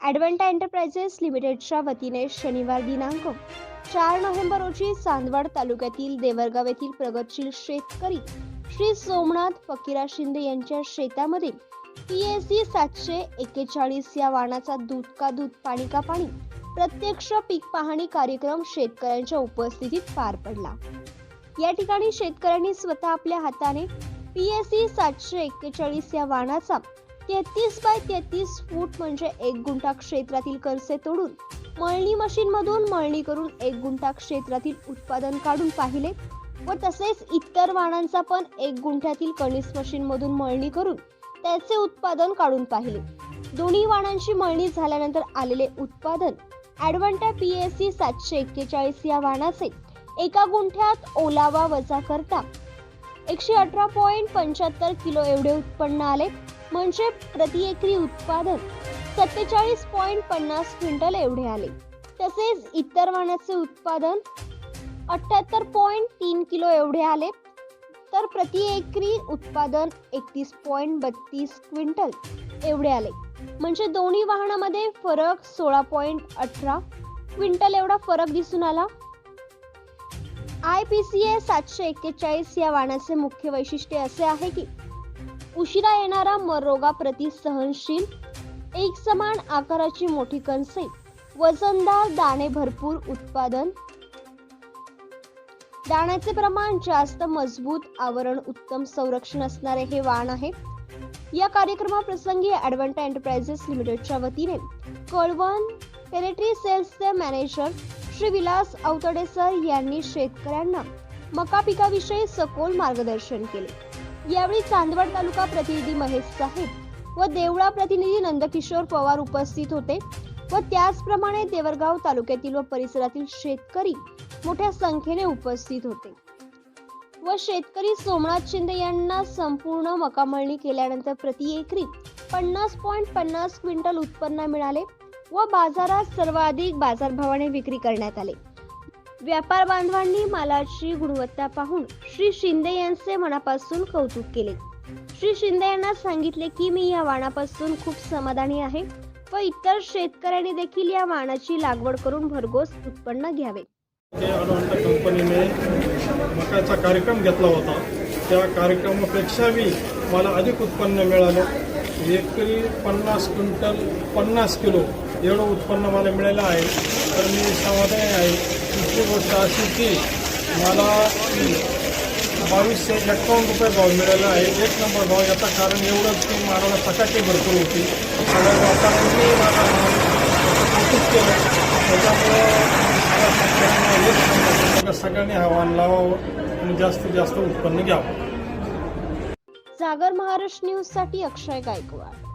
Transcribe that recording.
ॲडव्हेंटा enterprises लिमिटेडच्या वतीने शनिवार दिनांक चार नोव्हेंबर रोजी चांदवड तालुक्यातील देवरगाव येथील प्रगतशील शेतकरी श्री सोमनाथ फकीरा शिंदे यांच्या शेतामध्ये पी एस सी सातशे एक्केचाळीस या वाहनाचा दूध का दूध पाणी का पाणी प्रत्यक्ष पीक पाहणी कार्यक्रम शेतकऱ्यांच्या उपस्थितीत पार पडला. या ठिकाणी शेतकऱ्यांनी स्वतः आपल्या हाताने पी एस सी सातशे एक्केचाळीस या वाहनाचा तेहतीस बाय तेहतीस फूट म्हणजे एक गुंठा क्षेत्रातील कर्से तोडून मळणी मशीन मधून मळणी करून एक गुंठा क्षेत्रातील उत्पादन काढून पाहिले व तसेच इतर वाणांचा पण एक गुंठ्यातील कणीस मशीन मधून मळणी करून त्याचे उत्पादन काढून पाहिले. दोन्ही वाणांची मळणी झाल्यानंतर आलेले उत्पादन ॲडव्हान्टा पी एस सी सातशे एक्केचाळीस या वाणाचे एका गुंठ्यात ओलावा वजा करता एकशे अठरा पॉईंट पंच्याहत्तर किलो एवढे उत्पन्न आले. म्हणजे प्रति एकरी उत्पादन सत्तेचाळीस पॉईंट पन्नास क्विंटल एवढे आले. तसेच इतर वाणाचे उत्पादन अठ्याहत्तर पॉईंट तीन किलो एवढे आले. तर प्रति एकरी उत्पादन एकतीस पॉईंट बत्तीस क्विंटल एवढे आले. म्हणजे दोन्ही वाहनामध्ये फरक सोळा पॉईंट अठरा क्विंटल एवढा फरक दिसून आला. आय पी सी ए सातशे एक्केचाळीस या वाहनाचे मुख्य वैशिष्ट्य असे आहे की उशिरा येणारा मररोगाप्रती सहनशील एक समान आकाराची मोठी कणसे वजनदार दाणे भरपूर उत्पादन. दाण्याचे प्रमाण जास्त मजबूत आवरण उत्तम संरक्षण असणारे हे वाण आहे. या कार्यक्रमाप्रसंगी ॲडव्हान्टा एंटरप्राइजेस लिमिटेडच्या वतीने कळवण टेरेटरी सेल्सचे मॅनेजर श्री विलास अवतडे सर यांनी शेतकऱ्यांना मका पिकाविषयी सखोल मार्गदर्शन केले. यावेळी चांदवड तालुका प्रतिनिधी महेश साहेब व देवळा प्रतिनिधी नंदकिशोर पवार उपस्थित होते व त्याचप्रमाणे देवरगाव तालुक्यातील व परिसरातील शेतकरी मोठ्या संख्येने उपस्थित होते. व शेतकरी सोमनाथ शिंदे यांना संपूर्ण मकामळणी केल्यानंतर प्रति एकरी पन्नास पॉईंट पन्नास क्विंटल उत्पन्न मिळाले व बाजारात सर्वाधिक बाजारभावाने विक्री करण्यात आले. व्यापार बांधवांनी मालाची गुणवत्ता पाहून श्री शिंदे यांचे मनापासून कौतुक केले. श्री शिंदे यांना सांगितले की मी या वाणापासून खूप समाधानी आहे व इतर शेतकऱ्यांनी देखील या वाणाची लागवड करून भरघोस उत्पन्न घ्यावे. कंपनीने. मकाचा कार्यक्रम घेतला होता. त्या कार्यक्रमापेक्षाही मला अधिक उत्पन्न मिळालं. एकरी पन्नास क्विंटल पन्नास किलो एवढं उत्पन्न मला मिळालं आहे. तर मी समाधानी आहे. दुसरी गोष्ट अशी की मला बावीसशे एकावन्न रुपये भाव मिळाला आहे. एक नंबर भाव याचं कारण एवढंच की मालाला फटाके भरपूर होती. सगळ्या व्यापाऱ्यांनी मला कौतुक केलं. त्याच्यामुळे सगळ्यांनी हवामान लावावं आणि जास्तीत जास्त उत्पन्न घ्यावं. जागर महाराष्ट्र न्यूजसाठी अक्षय गायकवाड.